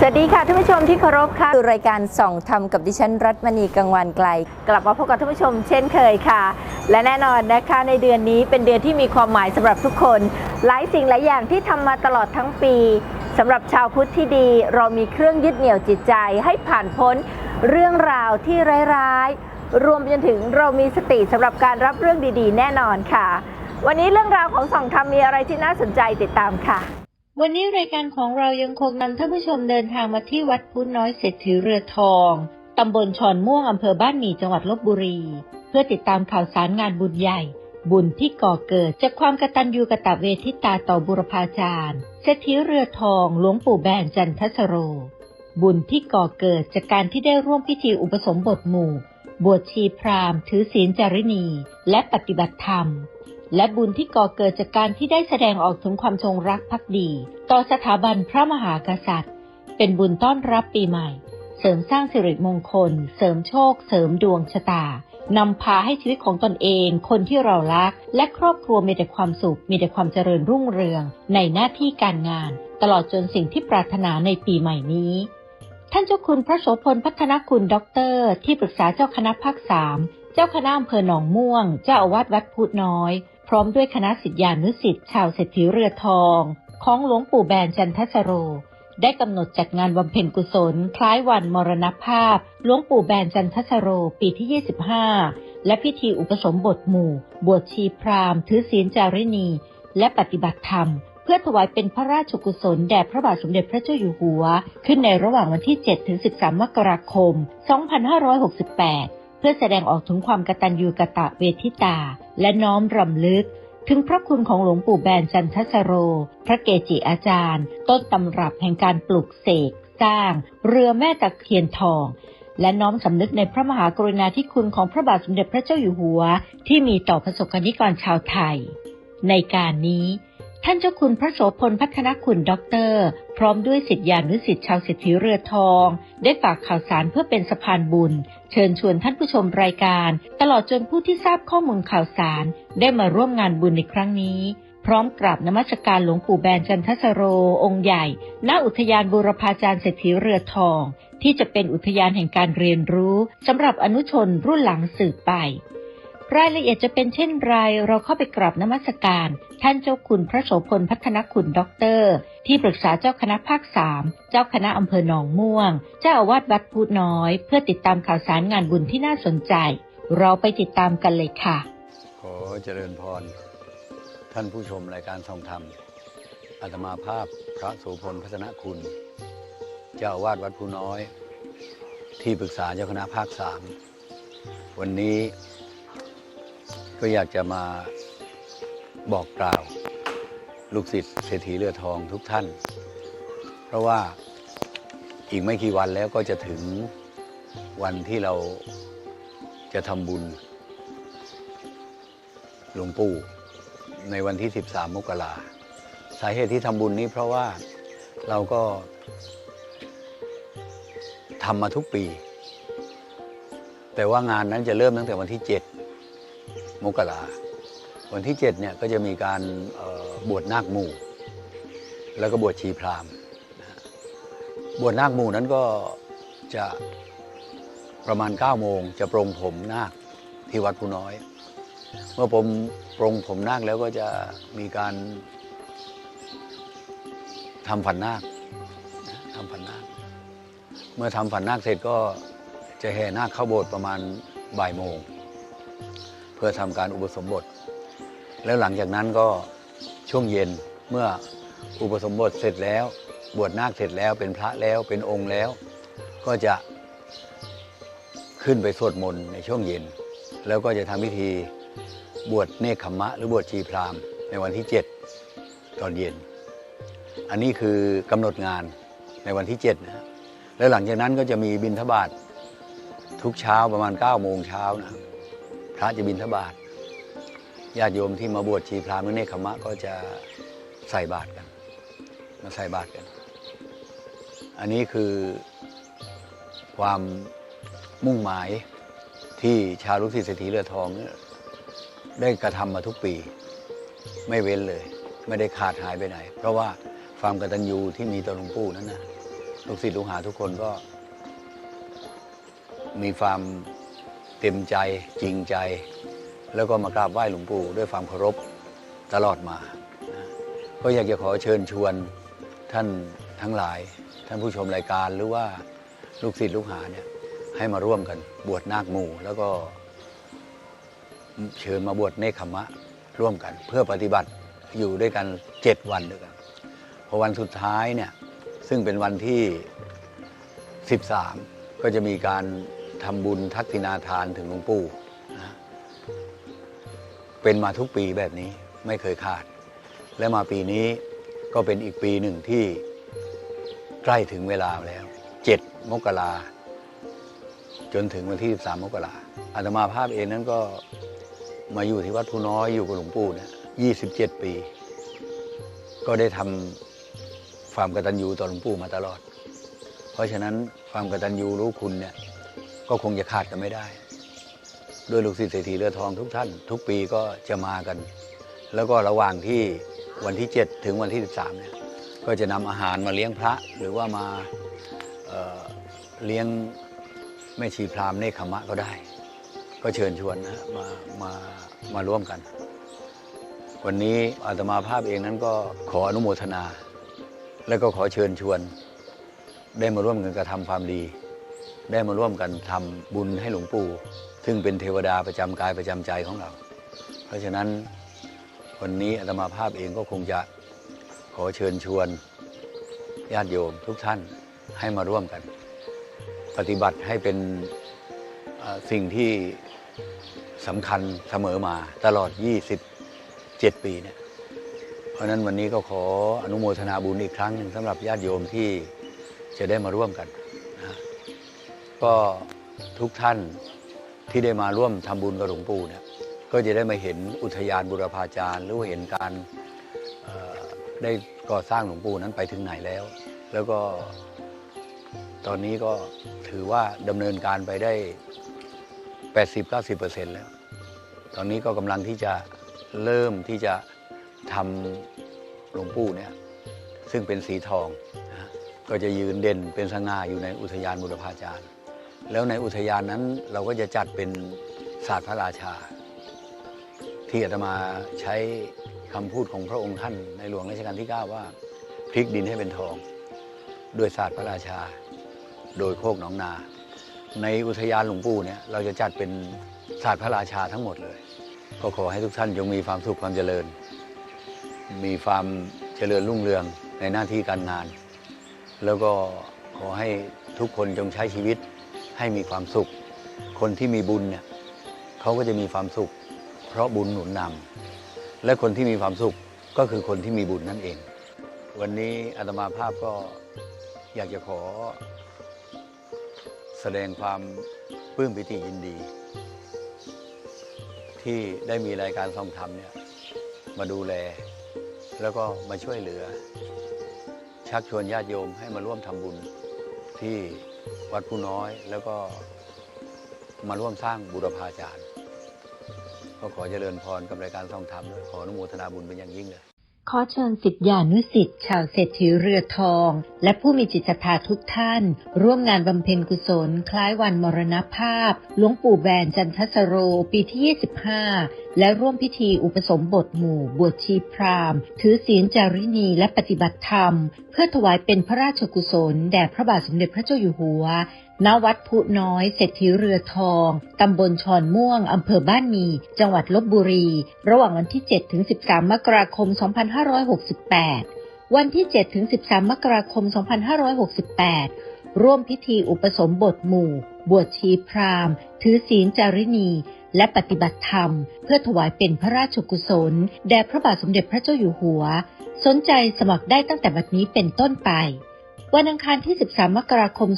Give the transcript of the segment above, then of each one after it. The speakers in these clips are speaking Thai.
สวัสดีค่ะท่านผู้ชมที่เคารพค่ะคือรายการส่องธรรมกับดิฉันรัตมณีกังวานไกล กลับมาพบกับท่านผู้ชมเช่นเคยค่ะ และแน่นอนนะคะในเดือนนี้เป็นเดือนที่มีความหมายสำหรับทุกคน หลายสิ่งหลายอย่างที่ทำมาตลอดทั้งปีสำหรับชาวพุทธที่ดี เรามีเครื่องยึดเหนี่ยวจิตใจให้ผ่านพ้นเรื่องราวที่ร้ายๆ รวมไปจนถึงเรามีสติสำหรับการรับเรื่องดีๆ แน่นอนค่ะ วันนี้เรื่องราวของส่องธรรมมีอะไรที่น่าสนใจติดตามค่ะ วันนี้รายการของเรายังคงนำท่านผู้ชมเดินทางมาที่วัดพุทธน้อยเศรษฐีเรือทอง ตำบลชอนม่วงอำเภอบ้านหมี่จังหวัดลบบุรี เพื่อติดตามข่าวสารงานบุญใหญ่ บุญที่ก่อเกิดจากความกตัญญูกตเวทิตาต่อบุรพาจารย์เศรษฐีเรือทองหลวงปู่แบนจันทสโร บุญที่ก่อเกิดจากการที่ได้ร่วมพิธีอุปสมบทหมู่ บวชชีพราหมณ์ถือศีลจารินีและปฏิบัติธรรม และบุญที่ก่อเกิดจากการที่ได้แสดงออกถึงความจงรักภักดี ต่อสถาบันพระมหากษัตริย์ เป็นบุญต้อนรับปีใหม่ เสริมสร้างสิริมงคล เสริมโชค เสริมดวงชะตานำพาให้ชีวิตของตนเอง คนที่เรารัก และครอบครัวมีแต่ความสุข มีแต่ความเจริญรุ่งเรือง ในหน้าที่การงาน ตลอดจนสิ่งที่ปรารถนาในปีใหม่นี้ ท่านเจ้าคุณพระโสพลพัฒนคุณด็อกเตอร์ ที่ปรึกษาเจ้าคณะภาคสาม เจ้าคณะอำเภอหนองม่วง เจ้าอาวาสวัดพุทธน้อย พร้อมด้วยคณะสิทธิานุสิษย์ชาวเศรษฐีเรือทอง ของหลวงปู่แบนจันทสโร ได้กำหนดจัดงานบำเพ็ญกุศล คล้ายวันมรณภาพหลวงปู่แบนจันทสโรปีที่ 25 และพิธีอุปสมบทหมู่ บวชชีพราหมณ์ถือศีลจารินีและปฏิบัติธรรมเพื่อถวายเป็นพระราชกุศลแด่พระบาทสมเด็จพระเจ้าอยู่หัว ขึ้นในระหว่างวันที่ 7 ถึง 13 มกราคม 2568 พื่อแสดงออกถึงความกตัญญูกะตะเวทิตา และน้อมรำลึก ถึงพระคุณของหลวงปู่แบนจันทสโร พระเกจิอาจารย์ ต้นตำรับแห่งการปลูกเสกสร้าง เรือแม่ตะเคียนทอง และน้อมสำนึกในพระมหากรุณาธิคุณของพระบาทสมเด็จพระเจ้าอยู่หัว ที่มีต่อประสบกนิกรชาวไทย ในการนี้ ท่านเจ้าคุณพระโสพลพัฒนคุณด็อกเตอร์ พร้อมด้วยสิทธิานุสิทธิ์ชาวเศรษฐีเรือทอง ได้ฝากข่าวสารเพื่อเป็นสะพานบุญ เชิญชวนท่านผู้ชมรายการ ตลอดจนผู้ที่ทราบข้อมูลข่าวสาร ได้มาร่วมงานบุญในครั้งนี้ พร้อมกราบนมัสการหลวงปู่แบนจันทสโร องค์ใหญ่ ณอุทยานบูรพาจารย์เศรษฐีเรือทอง ที่จะเป็นอุทยานแห่งการเรียนรู้สำหรับอนุชนรุ่นหลังสืบไป รายละเอียดจะเป็นเช่นไร เราเข้าไปกราบนมัสการ ท่านเจ้าคุณพระโสพลพัฒนคุณด็อกเตอร์ ที่ปรึกษาเจ้าคณะภาคสามเจ้าคณะอำเภอหนองม่วง เจ้าอาวาสวัดพูดน้อย เพื่อติดตามข่าวสารงานบุญที่น่าสนใจ เราไปติดตามกันเลยค่ะ ขอเจริญพร ท่านผู้ชมรายการทรงธรรมอาตมาภาพพระโสพลพัฒนคุณ เจ้าอาวาสวัดภูน้อย ที่ปรึกษาเจ้าคณะภาคสามวันนี้ ก็อยากจะมาบอกกล่าว ลูกศิษย์เศรษฐีเรือทองทุกท่าน เพราะว่าอีกไม่กี่วันแล้วก็จะถึงวันที่เราจะทำบุญ หลวงปู่ในวันที่ 13 มกราสาเหตุที่ทำบุญนี้เพราะว่าเราก็ทำมาทุกปี แต่ว่างานนั้นจะเริ่มตั้งแต่วันที่ 7 มกราวันที่7เนี่ยก็จะมีการบวชนาคหมู่ แล้วก็บวชชีพราหมณ์บวชนาคหมู่นั้นก็จะประมาณ9โมงจะปรงผมนาคที่วัดผู้น้อย เมื่อผมปรงผมนาคแล้วก็จะมีการทำฝันนาคทำฝันนาค เมื่อทำฝันนาคเสร็จก็จะแห่นาคเข้าโบสถ์ประมาณบ่ายโมง เพื่อทำการอุปสมบท แล้วหลังจากนั้นก็ช่วงเย็นเมื่ออุปสมบทเสร็จแล้ว บวชนาคเสร็จแล้วเป็นพระแล้วเป็นองค์แล้ว ก็จะขึ้นไปสวดมนต์ในช่วงเย็น แล้วก็จะทำพิธีบวชเนคขมะ หรือบวชชีพราหมณ์ในวันที่ 7 ตอนเย็น อันนี้คือกำหนดงานในวันที่7นะฮะแล้วหลังจากนั้นก็จะมีบิณฑบาตทุกเช้าประมาณ9โมงเช้านะครับ พระจะบิณฑบาตญาติโยมที่มาบวชชีพราหมณ์หรือเนคขมะก็จะใส่บาตรกัน มาใส่บาตรกัน อันนี้คือความมุ่งหมายที่ชาวลูกศิษย์เศรษฐีเรือทองนี่ได้กระทำมาทุกปี ไม่เว้นเลย ไม่ได้ขาดหายไปไหน เพราะว่าความกตัญญูที่มีต่อหลวงปู่นั้นนะลูกศิษย์ลูกหาทุกคนก็มีความ เต็มใจจริงใจ แล้วก็มากราบไหว้หลวงปู่ด้วยความเคารพตลอดมา ก็อยากจะขอเชิญชวนท่านทั้งหลาย ท่านผู้ชมรายการหรือว่าลูกศิษย์ลูกหาเนี่ยให้มาร่วมกันบวชนาคหมู่ แล้วก็เชิญมาบวชเนคขมะร่วมกัน เพื่อปฏิบัติอยู่ด้วยกันเจ็ดวันด้วยกันพอวันสุดท้ายเนี่ยซึ่งเป็นวันที่ 13 ก็จะมีการ ทำบุญทักษิณาทานถึงหลวงปู่นะเป็นมาทุกปีแบบนี้ไม่เคยขาด และมาปีนี้ก็เป็นอีกปีหนึ่งที่ใกล้ถึงเวลาแล้ว7มกราจนถึงวันที่ 13 มกราอาตมาภาพเองนั้นก็มาอยู่ที่วัดภูน้อยอยู่กับหลวงปู่เนี่ย27 ปี ก็ได้ทำความกตัญญูต่อหลวงปู่มาตลอด เพราะฉะนั้นความกตัญญูรู้คุณเนี่ย ก็คงจะขาดกันไม่ได้ด้วยลูกศิษย์เศรษฐีเรือทองทุกท่าน ทุกปีก็จะมากัน แล้วก็ระหว่างที่วันที่ 7 ถึงวันที่ 13เนี่ยก็จะนำอาหารมาเลี้ยงพระหรือว่ามาเเลี้ยงแม่ชีพรามเนคขมะก็ได้ ก็เชิญชวนนะฮะมามามาร่วมกัน วันนี้อาตมาภาพเองนั้นก็ขออนุโมทนา และก็ขอเชิญชวน ได้มาร่วมกันกระทำความดี ได้มาร่วมกันทำบุญให้หลวงปู่ซึ่งเป็นเทวดาประจำกายประจำใจของเรา เพราะฉะนั้นวันนี้อาตมาภาพเองก็คงจะขอเชิญชวนญาติโยมทุกท่านให้มาร่วมกัน ปฏิบัติให้เป็นสิ่งที่สำคัญเสมอมาตลอด 27 ปีเนี่ยเพราะฉะนั้นวันนี้ก็ขออนุโมทนาบุญอีกครั้งหนึ่งสำหรับญาติโยมที่จะได้มาร่วมกัน ก็ทุกท่านที่ได้มาร่วมทำบุญกับหลวงปู่เนี่ยก็จะได้มาเห็นอุทยานบุรพาจารย์ หรือว่าเห็นการได้ก่อสร้างหลวงปู่นั้นไปถึงไหนแล้ว แล้วก็ตอนนี้ก็ถือว่าดำเนินการไปได้ 80-90%แล้ว ตอนนี้ก็กำลังที่จะเริ่มที่จะทำหลวงปู่เนี่ยซึ่งเป็นสีทองนะก็จะยืนเด่นเป็นสง่าอยู่ในอุทยานบุรพาจารย์ แล้วในอุทยานนั้นเราก็จะจัดเป็นศาสตร์พระราชา ที่อาตมาใช้คำพูดของพระองค์ท่านในหลวงรัชกาลที่ 9 ว่าพลิกดินให้เป็นทองด้วยศาสตร์พระราชา โดยโคกหนองนา ในอุทยานหลวงปู่เนี่ยเราจะจัดเป็นศาสตร์พระราชาทั้งหมดเลย ก็ขอให้ทุกท่านจงมีความสุขความเจริญ มีความเจริญรุ่งเรืองในหน้าที่การงาน แล้วก็ขอให้ทุกคนจงใช้ชีวิต ให้มีความสุข คนที่มีบุญเนี่ยเขาก็จะมีความสุข เพราะบุญหนุนนำและคนที่มีความสุขก็คือคนที่มีบุญนั่นเอง วันนี้อาตมาภาพก็อยากจะขอ แสดงความปลื้มปิติยินดี ที่ได้มีรายการส่องธรรมเนี่ยมาดูแล แล้วก็มาช่วยเหลือ ชักชวนญาติโยมให้มาร่วมทำบุญที่ วัดผู้น้อยแล้วก็มาร่วมสร้างบุรพาจารย์ก็ขอเจริญพรกับรายการส่องธรรมด้วยขออนุโมทนาบุญเป็นอย่างยิ่งเลยขอเชิญสิทธิานุสิทธิ์ชาวเศรษฐีเรือทอง และผู้มีจิตศรัทธาทุกท่าน ร่วมงานบำเพ็ญกุศล คล้ายวันมรณภาพหลวงปู่แบนจันทสโร ปีที่ 25 และร่วมพิธีอุปสมบทหมู่บวชชีพราหมณ์ ถือศีลจารินีและปฏิบัติธรรม เพื่อถวายเป็นพระราชกุศล แด่พระบาทสมเด็จพระเจ้าอยู่หัว ณ วัดพุน้อย เศรษฐีเรือทอง ตำบลชอนม่วง อำเภอบ้านหมี จังหวัดลบบุรี ระหว่างวันที่ 7 ถึง 13 มกราคม 2568 วันที่ 7 ถึง 13 มกราคม 2568 ร่วมพิธีอุปสมบทหมู่ บวชชีพราหมณ์ ถือศีลจารินี และปฏิบัติธรรม เพื่อถวายเป็นพระราชกุศล แด่พระบาทสมเด็จพระเจ้าอยู่หัว สนใจสมัครได้ตั้งแต่บัดนี้เป็นต้นไป วันอังคารที่ 13 มกราคม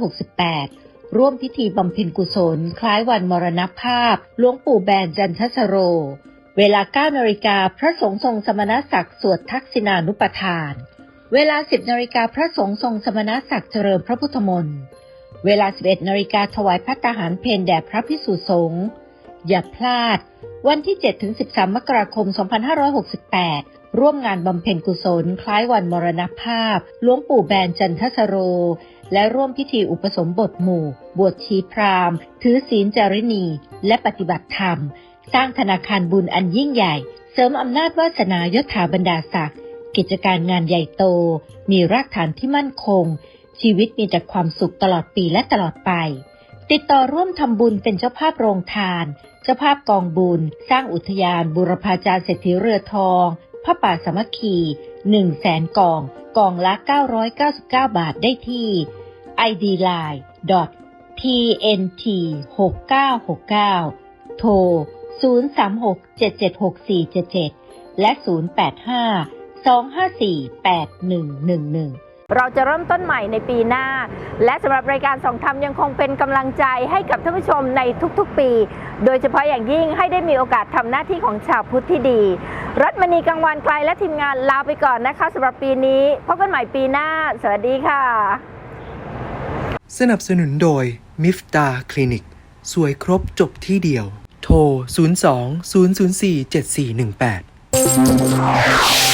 2568 ร่วมพิธีบำเพ็ญกุศล คล้ายวันมรณภาพหลวงปู่แบนจันทสโร เวลา 9นาฬิกาพระสงฆ์ทรงสมณศักดิ์สวดทักษิณานุปทาน เวลา 10นาฬิกาพระสงฆ์ทรงสมณศักดิ์เจริญพระพุทธมนต์ เวลา 11 นาฬิกาถวายพัตาหารเพนแด่พระพิสุสงฆ์อย่าพลาด วันที่ 7-13 มกราคม 2568 ร่วมงานบำเพ็ญกุศล คล้ายวันมรณภาพหลวงปู่แบนจันทสโร และร่วมพิธีอุปสมบทหมู่ บวชชีพราหมณ์ ถือศีลจารินีและปฏิบัติธรรม สร้างธนาคารบุญอันยิ่งใหญ่ เสริมอำนาจวาสนายศถาบรรดาศักดิ์กิจการงานใหญ่โต มีรากฐานที่มั่นคง ชีวิตมีแต่ความสุขตลอดปีและตลอดไป ติดต่อร่วมทำบุญเป็นเจ้าภาพโรงทาน เจ้าภาพกองบุญ สร้างอุทยาน บุรพาจารย์เศรษฐีเรือทองพระป่าสมัคคี1แสนกอง กองละ 999 บาทได้ที่ id line tnt 6969 โทร 036776477 และ 085 254 8111 เราจะเริ่มต้นใหม่ในปีหน้า และสำหรับรายการสองธรรมยังคงเป็นกำลังใจให้กับท่านผู้ชมในทุกๆปี โดยเฉพาะอย่างยิ่งให้ได้มีโอกาสทำหน้าที่ของชาวพุทธที่ดี รัฐมณีกังวานไกลและทีมงานลาไปก่อนนะคะสำหรับปีนี้พบกันใหม่ปีหน้า สวัสดีค่ะ สนับสนุนโดยมิฟตาคลินิกสวยครบจบที่เดียว โทร 02 004 7418